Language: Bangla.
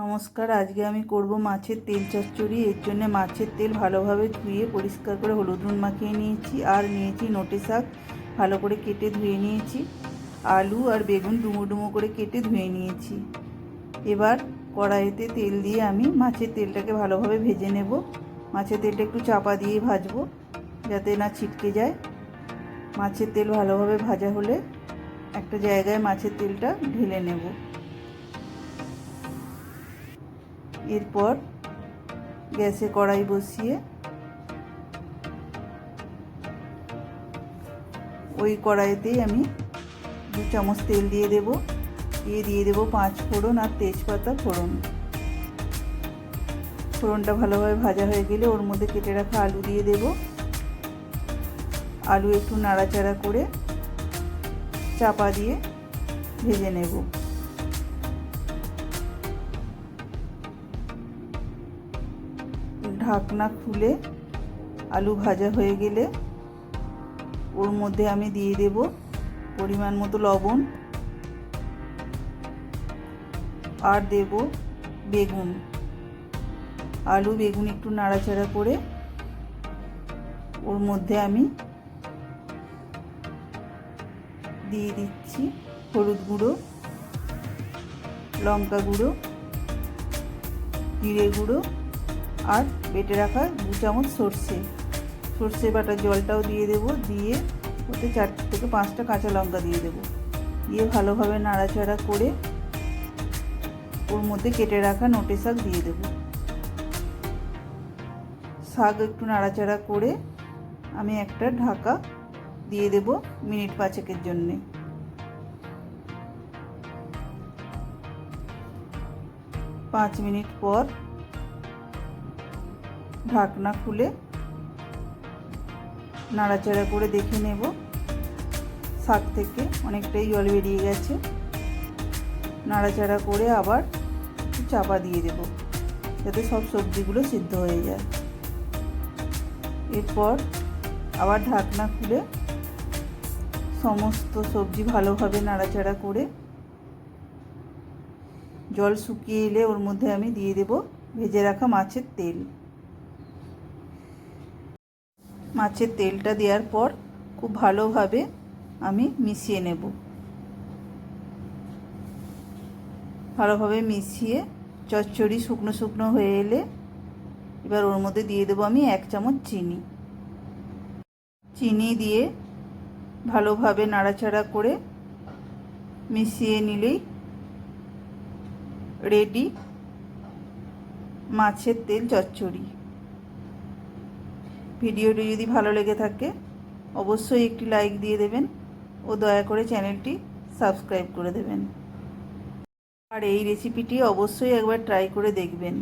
নমস্কার, আজকে আমি করব মাছের তেল চচ্চড়ি। এর জন্য মাছের তেল ভালোভাবে ধুয়ে পরিষ্কার করে হলুদ নুন মাখিয়ে নিয়েছি আর নিয়েছি নোটে শাক। ভালো করে কেটে ধুয়ে নিয়েছি। আলু আর বেগুন ডুমো ডুমো করে কেটে ধুয়ে নিয়েছি। এবার কড়াইতে তেল দিয়ে আমি মাছের তেলটাকে ভালোভাবে ভেজে নেব। মাছের তেলটা একটু চাপা দিয়ে ভাজবো যাতে না ছিটকে যায়। মাছের তেল ভালোভাবে ভাজা হলে একটা জায়গায় মাছের তেলটা ঢেলে নেব। এরপর গ্যাসে কড়াই বসিয়ে ওই কড়াইতেই আমি দু চামচ তেল দিয়ে দেব। দিয়ে দিয়ে দেবো পাঁচ ফোড়ন আর তেজপাতা ফোড়ন। ফোড়নটা ভালোভাবে ভাজা হয়ে গেলে ওর মধ্যে কেটে রাখা আলু দিয়ে দেব। আলু একটু নাড়াচাড়া করে চাপা দিয়ে ভেজে নেব। ঢাকনা খুলে আলু ভাজা হয়ে গেলে ওর মধ্যে আমি দিয়ে দেব পরিমাণ মতো লবণ আর দেব বেগুন। আলু, বেগুন একটু নাড়াচাড়া করে ওর মধ্যে আমি দিয়ে দিচ্ছি হলুদ গুঁড়ো, লঙ্কা গুঁড়ো, জিরে গুঁড়ো আর বেটে রাখা দু চামচ সর্ষে। সর্ষে বাটার জলটাও দিয়ে দেব, দিয়ে ওতে চার থেকে পাঁচটা কাঁচা লঙ্কা দিয়ে দেব। দিয়ে ভালোভাবে নাড়াচাড়া করে ওর মধ্যে কেটে রাখা নোটে শাক দিয়ে দেব। শাক একটু নাড়াচাড়া করে আমি একটা ঢাকা দিয়ে দেব মিনিট পাঁচেকের জন্যে। পাঁচ মিনিট পর ঢাকনা খুলে নাড়াচাড়া করে দেখে নেব। শাক থেকে অনেকটাই জল বেরিয়ে গেছে। নাড়াচাড়া করে আবার চাপা দিয়ে দেব, যাতে সব সবজিগুলো সিদ্ধ হয়ে যায়। এরপর আবার ঢাকনা খুলে সমস্ত সবজি ভালোভাবে নাড়াচাড়া করে জল শুকিয়ে এলে ওর মধ্যে আমি দিয়ে দেব ভেজে রাখা মাছের তেল। মাছের তেলটা দেওয়ার পর খুব ভালোভাবে আমি মিশিয়ে নেব। ভালোভাবে মিশিয়ে চচ্চড়ি শুকনো শুকনো হয়ে এলে এবার ওর মধ্যে দিয়ে দেবো আমি এক চামচ চিনি। চিনি দিয়ে ভালোভাবে নাড়াচাড়া করে মিশিয়ে নিলেই রেডি মাছের তেল চচ্চড়ি। ভিডিওটি যদি ভালো লেগে থাকে, অবশ্যই একটি লাইক দিয়ে দেবেন ও দয়া করে চ্যানেলটি সাবস্ক্রাইব করে দেবেন। আর এই রেসিপিটি অবশ্যই একবার ট্রাই করে দেখবেন।